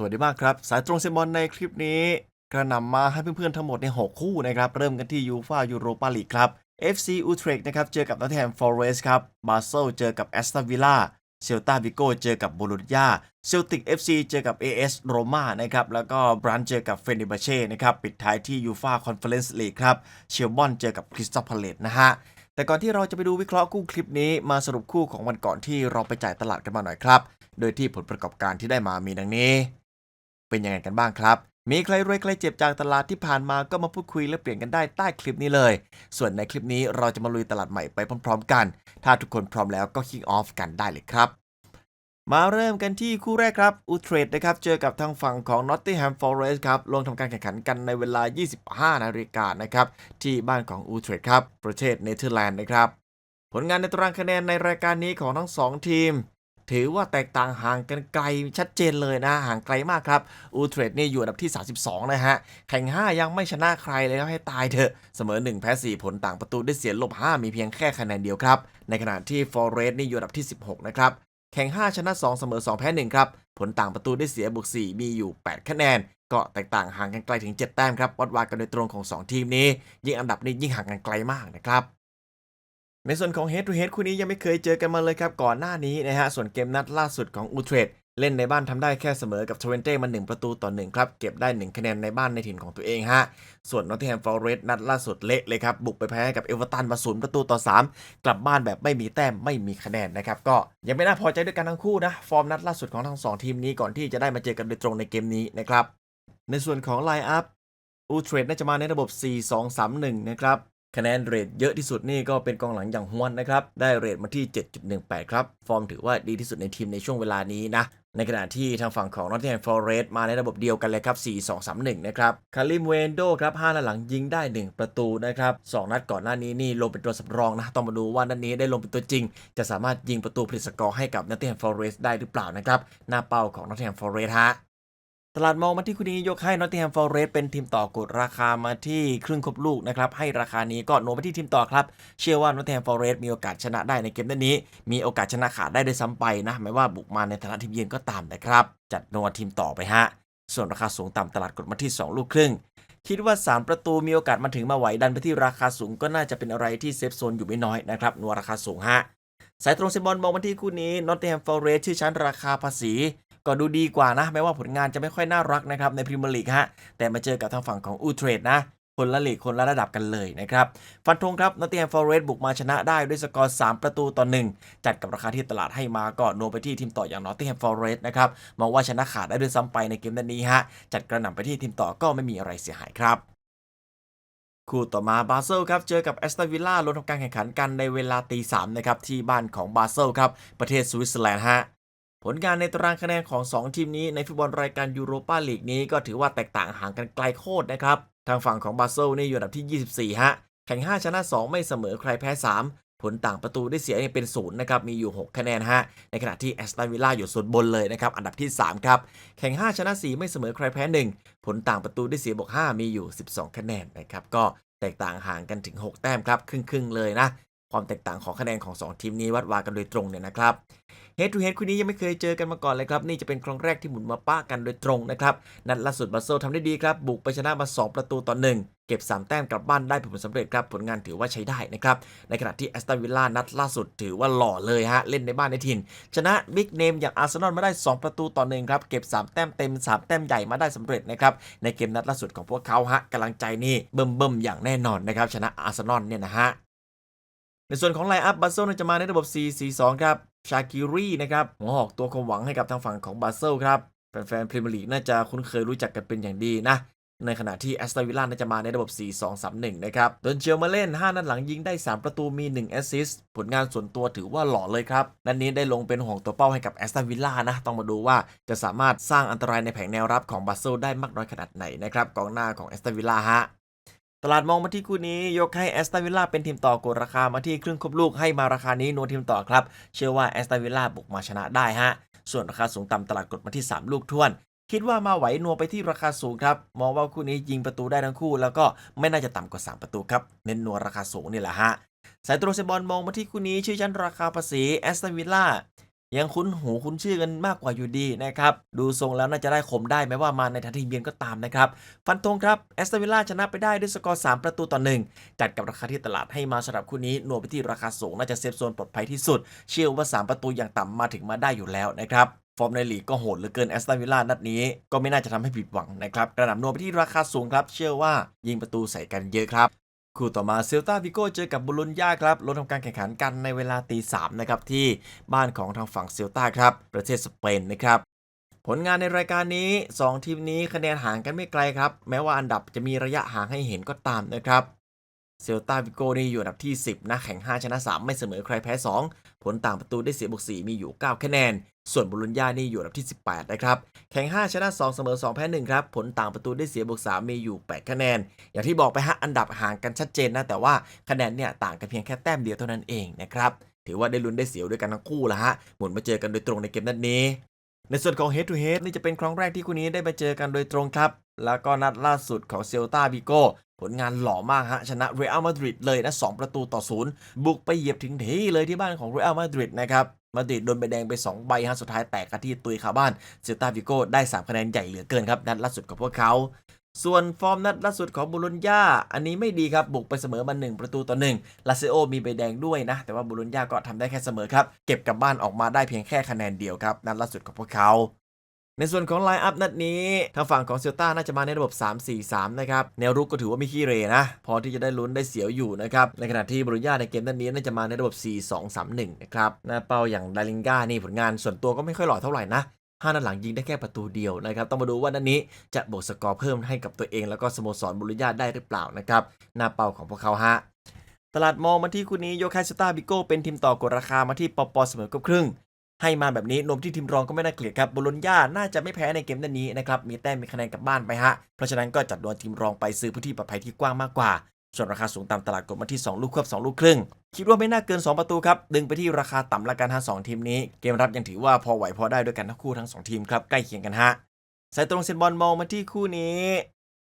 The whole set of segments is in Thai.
สวัสดีมากครับ สายตรงเซมบอลในคลิปนี้ กระหนำมาให้เพื่อนๆทั้งหมดใน 6 คู่นะครับ เริ่มกันที่ยูฟายูโรปาลีกครับ FC Utrecht นะครับ เจอกับนอตแฮมฟอเรสต์ครับบาเซลเจอกับแอสตันวิลล่าเซลตาวิโกเจอกับโบโลญญาเซลติก FC เจอกับ AS โรม่านะครับ แล้วก็บรันเจอกับเฟเนบาเช่นะครับ ปิดท้ายที่ยูฟาคอนเฟอเรนซ์ลีกครับ เชลบอนเจอกับคริสตัลพาเลตนะฮะแต่ก่อนที่เราจะไปดูวิเคราะห์คู่คลิปนี้มาสรุปคู่ของวันก่อนที่เราไปจ่ายตลาดกันมาหน่อยครับ โดยที่ผลประกอบการที่ได้มามีดังนี้ เป็นยังไงกันบ้างครับ มีใครรวยใครเจ็บจากตลาดที่ผ่านมาก็มาพูดคุยและเปลี่ยนกันได้ใต้คลิปนี้เลย ส่วนในคลิปนี้เราจะมาลุยตลาดใหม่ไปพร้อมๆ กัน ถ้าทุกคนพร้อมแล้วก็คิกออฟกันได้เลยครับมาเริ่มกันที่คู่แรกครับอูเทรดนะครับเจอกับทางฝั่งของ Nottingham Forest ครับลงทำการแข่งขันกันในเวลา 25 นาฬิกานะครับที่บ้านของอูเทรดครับประเทศเนเธอร์แลนด์นะครับผลงานในตารางคะแนนในรายการนี้ของทั้ง 2 ทีม ถือว่าแตกต่างห่างกันไกลชัดเจนเลยนะ ห่างไกลมากครับ อูเทรดนี่อยู่อันดับที่ 32 นะฮะ แข่ง 5 ยังไม่ชนะใครเลยครับให้ตายเถอะเสมอ 1 แพ้ 4 ผลต่างประตูได้เสียลบ 5 มีเพียงแค่คะแนนเดียวครับ ในขณะที่ฟอร์เรสต์นี่อยู่อันดับที่ 16 นะครับแข่ง 5 ชนะ 2 เสมอ 2 แพ้ 1 ครับ ผลต่างประตูได้เสียบวก 4 มีอยู่ 8 คะแนน ก็แตกต่างห่างกันไกลถึง 7 แต้มครับ วัดวากันโดยตรงของ 2 ทีมนี้ ยิ่งอันดับนี้ยิ่งห่างกันไกลมากนะครับ ในส่วนของ Head to Head คู่นี้ยังไม่เคยเจอกันมาเลยครับก่อนหน้านี้นะฮะส่วนเกมนัดล่าสุดของอูเทรดเล่นในบ้านทำได้แค่เสมอกับทเวนเต้มา1ประตูต่อ1ครับเก็บได้ 1 คะแนนในบ้านในถิ่นของตัวเองฮะส่วนนอตติแฮมฟอเรสต์นัดล่าสุดเละเลยครับบุกไปแพ้กับเอเวอร์ตันมาศูนย์ประตูต่อ 3 กลับบ้านแบบไม่มีแต้มไม่มีคะแนนนะครับก็ยังไม่น่าพอใจด้วยกันทั้งคู่นะฟอร์มนัดล่าสุดของทั้งสองทีมนี้ก่อนที่จะได้มาเจอกันโดยตรงในเกมนี้นะครับในส่วนของไลน์อัพอูเทรดน่าจะมาในระบบ 4-2-3-1 นะครับ คะแนนเรทเยอะที่สุดนี่ก็เป็นกองหลังอย่างฮวนนะครับ ได้เรทมาที่ 7.18 ครับ ฟอร์มถือว่าดีที่สุดในทีมในช่วงเวลานี้นะ ในขณะที่ทางฝั่งของ Nottingham Forest มาในระบบเดียวกันเลยครับ 4-2-3-1 นะครับ คาริมเวนโดครับ5นัดหลังยิงได้ 1 ประตูนะครับ 2 นัดก่อนหน้านี้นี่ลงเป็นตัวสำรองนะ ต้องมาดูว่านัดนี้ได้ลงเป็นตัวจริง จะสามารถยิงประตูผลิตสกอร์ให้กับ Nottingham Forest ได้หรือเปล่านะครับ หน้าเป้าของ Nottingham Forest ฮะ ตลาดมองมาที่คู่นี้ยกให้ Nottingham Forest เป็นทีมต่อกดราคามาที่ครึ่งครบลูกนะครับ ให้ราคานี้ก็โน้มไปที่ทีมต่อครับ เชื่อว่า Nottingham Forest มีโอกาสชนะได้ในเกมนี้ มีโอกาสชนะขาดได้ด้วยซ้ำไปนะไม่ว่าบุกมาในฐานะทีมเยือนก็ตามนะครับ จัดโนทีมต่อไปฮะ ส่วนราคาสูงต่ำตลาดกดมาที่ 2 ลูกครึ่ง คิดว่า 3 ประตูมีโอกาสมาถึงมาไหวดันไปที่ราคาสูงก็น่าจะเป็นอะไรที่เซฟโซนอยู่ไม่น้อยนะครับนัวราคาสูงฮะสายตรงเซมบอลมองมาที่คู่นี้ Nottingham Forest ชื่อชั้นราคาภาษี ก็ดูดีกว่านะแม้ว่าผลงานจะไม่ค่อยน่ารักนะครับในพรีเมียร์ลีกฮะแต่มาเจอกับทางฝั่งของอูเทรดนะคนละลีกคนละระดับกันเลยนะครับ ฟันธงครับ Nottingham Forest บุกมาชนะได้ด้วยสกอร์ 3 ประตูต่อ 1 จัดกับราคาที่ตลาดให้มาก็โนมไปที่ทีมต่ออย่าง Nottingham Forest นะครับมองว่าชนะขาดได้ด้วยซ้ำไปในเกมนัดนี้ฮะ จัดกระหน่ำไปที่ทีมต่อก็ไม่มีอะไรเสียหายครับ คู่ต่อมาบาเซลครับ เจอกับแอสตันวิลล่าลงทำการแข่งขันกันในเวลาตีสามนะครับที่บ้านของบาเซลครับประเทศสวิตเซอร์แลนด์ฮะ ผลงานในตารางคะแนนของ 2 ทีมนี้ในฟุตบอลรายการยูโรปาลีกนี้ก็ถือว่าแตกต่างห่างกันไกลโคตรนะครับ ทางฝั่งของบาเซลนี่อยู่อันดับที่ 24 ฮะ แข่ง 5 ชนะ 2 ไม่เสมอใครแพ้ 3 ผลต่างประตูได้เสียเป็นศูนย์นะครับ มีอยู่ 6 คะแนนฮะ ในขณะที่แอสตันวิลล่าอยู่ส่วนบนเลยนะครับ อันดับที่ 3 ครับ แข่ง 5 ชนะ 4 ไม่เสมอใครแพ้ 1 ผลต่างประตูได้เสียบวก 5 มีอยู่ 12 คะแนนนะครับ ก็แตกต่างห่างกันถึง 6 แต้มครับ ครึ่งๆเลยนะ ความแตกต่างของคะแนนของ 2 ทีมนี้วัดวากันโดยตรงเนี่ยนะครับ เฮดทูเฮดคู่นี้ยังไม่เคยเจอกันมาก่อนเลยครับ นี่จะเป็นครั้งแรกที่หมุนมาป้ากันโดยตรงนะครับ นัดล่าสุดบัสเซลทำได้ดีครับ บุกไปชนะมา 2 ประตูต่อ1เก็บ 3 แต้มกลับบ้านได้ผลสำเร็จครับ ผลงานถือว่าใช้ได้นะครับ ในขณะที่แอสตันวิลล่านัดล่าสุดถือว่าหล่อเลยฮะ เล่นในบ้านในถิ่น ชนะบิ๊กเนมอย่างอาร์เซนอลมาได้ 2 ประตูต่อหนึ่งครับ เก็บ 3 แต้มเต็ม 3 แต้มใหญ่มาได้สำเร็จนะครับ ในเกมนัดล่าสุดของพวกเขาฮะกำลังใจนี่เบิ่มๆอย่างแน่นอนนะครับชนะอาร์เซนอลเนี่ยนะฮะในส่วนของไลน์อัพบาเซลจะมาในระบบ 4-4-2 ครับ ชากิรีนะครับหัวหอกตัวความหวังให้กับทางฝั่งของบาเซลครับแฟนๆพรีเมียร์ลีกน่าจะคุ้นเคยรู้จักกันเป็นอย่างดีนะ ในขณะที่แอสตันวิลล่าน่าจะมาในระบบ 4-2-3-1 นะครับโดนเชียวมาเล่น 5 นัดหลังยิงได้ 3 ประตูมี 1 แอสซิสต์ผลงานส่วนตัวถือว่าหล่อเลยครับ นัดนนี้ได้ลงเป็นห่วงตัวเป้าให้กับแอสตันวิลล่านะ ต้องมาดูว่าจะสามารถสร้างอันตรายในแผงแนวรับของบาเซลได้มากน้อยขนาดไหนนะครับกองหน้าของแอสตันวิลล่าฮะ ตลาดมองมาที่คู่นี้ยกให้แอสตันวิลล่าเป็นทีมต่อกดราคามาที่ครึ่งครบลูกให้มาราคานี้โนทีมต่อครับ เชื่อว่าแอสตันวิลล่าบุกมาชนะได้ฮะ ส่วนราคาสูงต่ำตลาดกดมาที่ 3 ลูกท้วน คิดว่ามาไหวนัวไปที่ราคาสูงครับ มองว่าคู่นี้ยิงประตูได้ทั้งคู่ แล้วก็ไม่น่าจะต่ำกว่า 3 ประตูครับ เน้นนัวราคาสูงนี่แหละฮะ สายตรงเซบอลมองมาที่คู่นี้ชื่อชั้นราคาภาษีแอสตันวิลล่า ยังคุ้นหูคุ้นชื่อกันมากกว่าอยู่ดีนะครับ ดูทรงแล้วน่าจะได้ข่มได้แม้ว่ามาในทันทีเบียนก็ตามนะครับ ฟันธงครับแอสตันวิลล่าชนะไปได้ด้วยสกอร์ 3 ประตูต่อหนึ่งจัดกับราคาที่ตลาดให้มาสำหรับคู่นี้หน่วยไปที่ราคาสูงน่าจะเซฟโซนปลอดภัยที่สุด เชื่อว่า 3 ประตูอย่างต่ำมาถึงมาได้อยู่แล้วนะครับฟอร์มในลีกก็โหดเหลือเกินแอสตันวิลล่านัดนี้ก็ไม่น่าจะทำให้ผิดหวังนะครับ กระหน่ำนวมไปที่ราคาสูงครับ เชื่อว่ายิงประตูใส่กันเยอะครับ คู่ต่อมาเซลตาวิโก้เจอกับบุลุนยาครับลงทำการแข่งขันกันในเวลาตีสามนะครับที่บ้านของทางฝั่งเซลตาครับ ประเทศสเปนนะครับผลงานในรายการนี้ 2 ทีมนี้คะแนนห่างกันไม่ไกลครับ แม้ว่าอันดับจะมีระยะห่างให้เห็นก็ตามนะครับ เซลตาวิโกนี่อยู่อันดับที่ 10 นะแข่ง 5 ชนะ 3 ไม่เสมอใครแพ้ 2 ผลต่างประตูได้เสียบวก4มีอยู่ 9 คะแนน ส่วนบุรุนญานี่อยู่อันดับที่ 18 นะครับ แข่ง 5 ชนะ 2 เสมอ 2 แพ้ 1 ครับ ผลต่างประตูได้เสียบวก3มีอยู่ 8 คะแนน อย่างที่บอกไปฮะอันดับห่างกันชัดเจนนะ แต่ว่าคะแนนเนี่ยต่างกันเพียงแค่แต้มเดียวเท่านั้นเองนะครับ ถือว่าได้ลุ้นได้เสียวด้วยกันทั้งคู่ละฮะ หมุนมาเจอกันโดยตรงในเกมนัดนี้ ในส่วนของ Head to Head นี่จะเป็นครั้งแรกที่คู่นี้ได้มาเจอกันโดยตรงครับ แล้วก็นัดล่าสุดของเซลตาบิโกผลงานหล่อมากฮะ ชนะเรอัลมาดริดเลยนะ 2 ประตูต่อศูนย์บุกไปเหยียบถึงที่เลยที่บ้านของเรอัลมาดริดนะครับ มาดริดโดนใบแดงไป 2 ใบฮะ สุดท้ายแตกกันที่ตุยคาบ้านเซลตาบิโกได้ 3 คะแนนใหญ่เหลือเกินครับ นัดล่าสุดของพวกเขา ส่วนฟอร์มนัดล่าสุดของบุรุนญาอันนี้ไม่ดีครับ บุกไปเสมอมา1ประตูต่อ1ลาเซโอมีใบแดงด้วยนะ แต่ว่าบุรุนญาก็ทำได้แค่เสมอครับ เก็บกลับบ้านออกมาได้เพียงแค่คะแนนเดียวครับ นัดล่าสุดของพวกเขา ในส่วนของไลน์อัพนัดนี้ทางฝั่งของเซลตาน่าจะมาในระบบ 3-4-3 นะครับ แนวรุกก็ถือว่าไม่ขี้เรนะ พอที่จะได้ลุ้นได้เสียวอยู่นะครับ ในขณะที่บรูญาในเกมนัดนี้น่าจะมาในระบบ 4-2-3-1 นะครับ หน้าเป้าอย่างดาริงกานี่ผลงานส่วนตัวก็ไม่ค่อยหล่อเท่าไหร่นะห้านัดหลังยิงได้แค่ประตูเดียวนะครับ ต้องมาดูว่านัดนี้จะบวกสกอร์เพิ่มให้กับตัวเอง แล้วก็สโมสรบรูญาได้หรือเปล่านะครับ หน้าเป้าของพวกเขาฮะ ตลาดมองมาที่คู่นี้โยคายสตาบิโกเป็นทีมต่อกดราคามาที่ปปเสมอกับครึ่ง ให้มาแบบนี้นมที่ทีมรองก็ไม่น่าเกลียดครับบุลญญาน่าจะไม่แพ้ในเกมนัดนี้นะครับมีแต้มมีคะแนนกลับบ้านไปฮะเพราะฉะนั้นก็จัดดวลทีมรองไปซื้อพื้นที่ปลอดภัยที่กว้างมากกว่า ส่วนราคาสูงตามตลาดกดมาที่ 2 ลูกควบ2ลูกครึ่ง คิดว่าไม่น่าเกิน 2 ประตูครับ ดึงไปที่ราคาต่ำละกันฮะสองทีมนี้ เกมรับยังถือว่าพอไหวพอได้ด้วยกันทั้งคู่ทั้งสองทีมครับใกล้เคียงกันฮะสายตรงเซนบอลมองมาที่คู่นี้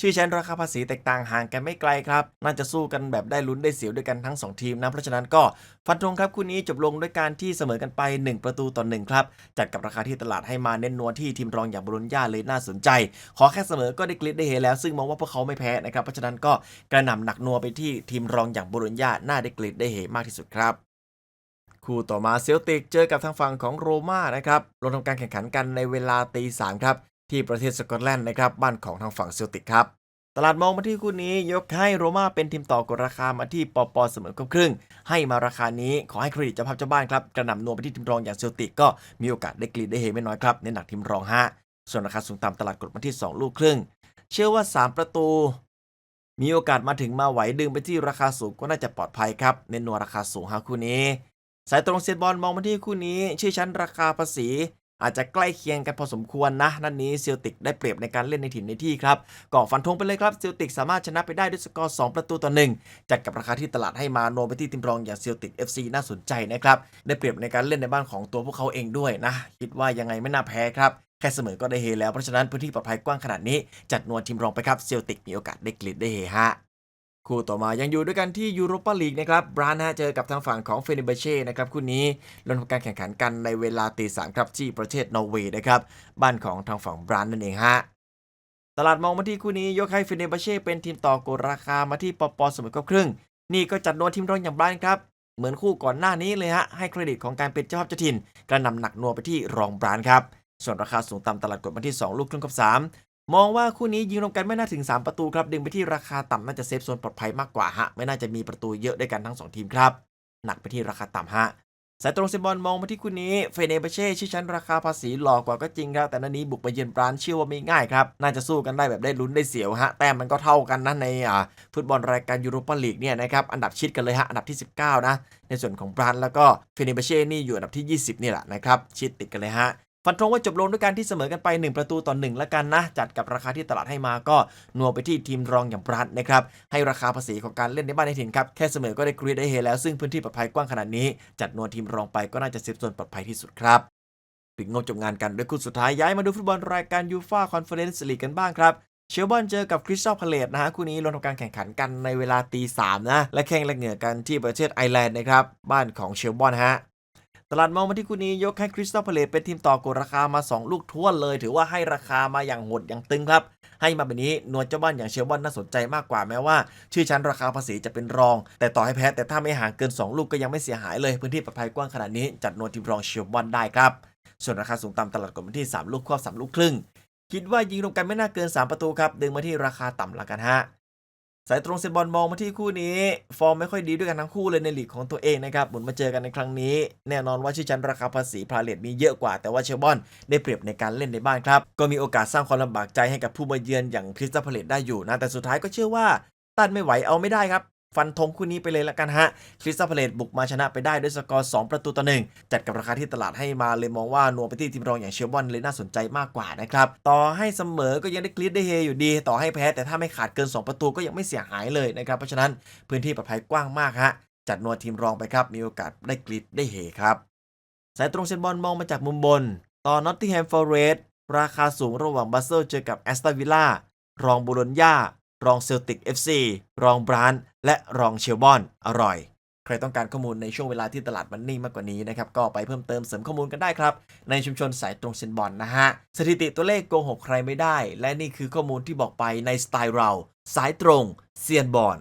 ชื่อชั้นราคาภาษีแตกต่างห่างกันไม่ไกลครับ น่าจะสู้กันแบบได้ลุ้นได้เสียวด้วยกันทั้ง 2 ทีมนะ เพราะฉะนั้นก็ฟันธงครับคู่นี้จบลงด้วยการที่เสมอกันไป 1 ประตูต่อ1ครับ จัดกับราคาที่ตลาดให้มาเน้นนวลที่ทีมรองอย่างบรุนญาเลยน่าสนใจ ขอแค่เสมอก็ได้กลิดได้เฮแล้ว ซึ่งมองว่าพวกเขาไม่แพ้นะครับ เพราะฉะนั้นก็กระหน่ำหนักนัวไปที่ทีมรองอย่างบรุนญาน่าได้กลิดได้เฮมากที่สุดครับคู่ต่อมาเซลติกเจอกับทางฝั่งของโรม่านะครับ ลงทำการแข่งขันกันในเวลาตีสามครับ ที่ประเทศสกอตแลนด์นะครับบ้านของทางฝั่งเซลติกครับ ตลาดมองมาที่คู่นี้ยกให้โรม่าเป็นทีมต่อกดราคามาที่ปอปอเสมอครบครึ่ง ให้มาราคานี้ขอให้เครดิตเจ้าภาพเจ้าบ้านครับกระหน่ำนัวไปที่ทีมรองอย่างเซลติกก็มีโอกาสได้กรีดได้เฮไม่น้อยครับในหนักทีมรองฮะส่วนราคาสูงตามตลาดกดมาที่ 2 ลูกครึ่ง เชื่อว่า 3 ประตู มีโอกาสมาถึงมาไหวดึงไปที่ราคาสูงก็น่าจะปลอดภัยครับเน้นนัวราคาสูงฮะคู่นี้ สายตรงเซตบอลมองมาที่คู่นี้ ชื่อชั้นราคาภาษี อาจจะใกล้เคียงกันพอสมควรนะ นัดนนี้เซลติกได้เปรียบในการเล่นในถิ่นในที่ครับก่อฟันธงไปเลยครับเซลติกสามารถชนะไปได้ด้วยสกอร์ 2 ประตูต่อ 1 จัดกับราคาที่ตลาดให้มาโนไปที่ทีมรองอย่างเซลติก FC น่าสนใจนะครับได้เปรียบในการเล่นในบ้านของตัวพวกเขาเองด้วยนะ คิดว่ายังไงไม่น่าแพ้ครับแค่เสมอก็ได้เฮแล้วเพราะฉะนั้นพื้นที่ปลอดภัยกว้างขนาดนี้จัดนวลทีมรองไปครับเซลติกมีโอกาสได้กลิดได้เฮฮะ คู่ต่อมายังอยู่ด้วยกันที่ยูโรปาลีกนะครับบรานฮะเจอกับทางฝั่งของเฟเนเบเช่นะครับคู่นี้ลงทำการแข่งขันกันในเวลาตีสามครับที่ประเทศนอร์เวย์นะครับบ้านของทางฝั่งบรานนั่นเองฮะตลาดมองมาที่คู่นี้ยกให้เฟเนเบเช่เป็นทีมต่อกดราคามาที่ปปเสมอกับครึ่ง นี่ก็จัดนวลทีมรองอย่างบรานครับเหมือนคู่ก่อนหน้านี้เลยฮะให้เครดิตของการเป็นเจ้าภาพเจ้าถิ่นกระนำหนักนัวไปที่รองบรานครับส่วนราคาสูงตามตลาดกดมาที่ 2 ลูกครึ่งกับ 3 มองว่าคู่นี้ยิงรวมกันไม่น่าถึง 3 ประตูครับ ดึงไปที่ราคาต่ำน่าจะเซฟโซนปลอดภัยมากกว่าฮะ ไม่น่าจะมีประตูเยอะด้วยกันทั้ง 2 ทีมครับ หนักไปที่ราคาต่ำฮะ สายตรงเซบอลมองมาที่คู่นี้ เฟเนเบเช่ชื่อชั้นราคาภาษีหลอกกว่าก็จริงครับ แต่นัดนี้บุกไปเยือนบรานเชื่อว่าไม่ง่ายครับ น่าจะสู้กันได้แบบได้ลุ้นได้เสียวฮะ แต้มมันก็เท่ากันนะในอ่าฟุตบอลรายการยูโรปาลีกเนี่ยนะครับ อันดับชิดกันเลยฮะ อันดับที่ 19 นะ ในส่วนของบรานแล้วก็เฟเนเบเช่นี่อยู่อันดับที่ 20 นี่แหละนะครับ ชิดติดกันเลยฮะ ฟันธงว่าจบลงด้วยการที่เสมอกันไป 1 ประตูต่อ1แล้วกันนะ จัดกับราคาที่ตลาดให้มาก็นัวไปที่ทีมรองอย่างบรัดนะครับ ให้ราคาภาษีของการเล่นในบ้านในถิ่นครับ แค่เสมอก็ได้กรีดได้เฮแล้ว ซึ่งพื้นที่ปลอดภัยกว้างขนาดนี้ จัดนัวทีมรองไปก็น่าจะเซฟโซนปลอดภัยที่สุดครับปิดงบจบงานกันด้วยคู่สุดท้ายย้ายมาดูฟุตบอลรายการยูฟ่าคอนเฟอเรนซ์ลีกกันบ้างครับเชลบอนเจอกับคริสตัลพาเลตนะฮะ คู่นี้ลงทำการแข่งขันกันในเวลาตีสามนะ และแข่งและเหงื่อกันที่ประเทศไอร์แลนด์นะครับ บ้านของเชลบอนฮะ ตลาดมองมาที่คู่นี้ยกให้คริสตัลพาเลตเป็นทีมต่อกดราคามา 2 ลูกท้วนเลย ถือว่าให้ราคามาอย่างโหดอย่างตึงครับ ให้มาแบบนี้นวลเจ้าบ้านอย่างเชลบอนน่าสนใจมากกว่าแม้ว่า ชื่อชั้นราคาภาษีจะเป็นรอง แต่ต่อให้แพ้แต่ถ้าไม่ห่างเกิน 2 ลูกก็ยังไม่เสียหายเลย พื้นที่ปลอดภัยกว้างขนาดนี้จัดนวลทีมรองเชลบอนได้ครับ ส่วนราคาสูงตามตลาดกดมาที่ 3 ลูกควบ3ลูกครึ่งคิดว่ายิงรวมกันไม่น่าเกิน 3 ประตูครับดึงมาที่ราคาต่ำละกันฮะ สายตรงเซนบอลมองมาที่คู่นี้ ฟอร์มไม่ค่อยดีด้วยกันทั้งคู่เลยในลีกของตัวเองนะครับหมุนมาเจอกันในครั้งนี้ แน่นอนว่าชื่อชั้นราคาภาษีพาเลตมีเยอะกว่าแต่ว่าเชลบอนได้เปรียบในการเล่นในบ้านครับ ก็มีโอกาสสร้างความลำบากใจให้กับผู้มาเยือนอย่างคริสตัลพาเลตได้อยู่นะแต่สุดท้ายก็เชื่อว่าต้านไม่ไหวเอาไม่ได้ครับ ฟันธงคู่นี้ไปเลยละกันฮะคริสตัลพาเลตบุกมาชนะไปได้ด้วยสกอร์2ประตูต่อหนึ่งจัดกับราคาที่ตลาดให้มาเลยมองว่านัวไปที่ทีมรองอย่างเชลบอนเลยน่าสนใจมากกว่านะครับต่อให้เสมอก็ยังได้กรีดได้เฮอยู่ดี ต่อให้แพ้แต่ถ้าไม่ขาดเกิน 2 ประตูก็ยังไม่เสียหายเลยนะครับเพราะฉะนั้นพื้นที่ปลอดภัยกว้างมากฮะจัดนัวทีมรองไปครับมีโอกาสได้กรีดได้เฮครับสายตรงเซนบอลมองมาจากมุมบน ต่อนอตติแฮมฟอร์เรสต์ราคาสูงระหว่างบัสเซลเจอกับแอสตันวิลล่ารองบูโลญญา รองเซลติก FC รองบรานและรองเชลบอน อร่อย ใครต้องการข้อมูลในช่วงเวลาที่ตลาดมันนิ่งมากกว่านี้นะครับ ก็ไปเพิ่มเติมเสริมข้อมูลกันได้ครับ ในชุมชนสายตรงเซนบอลนะฮะ สถิติตัวเลขโกหกใครไม่ได้ และนี่คือข้อมูลที่บอกไปในสไตล์เรา สายตรงเซียนบอล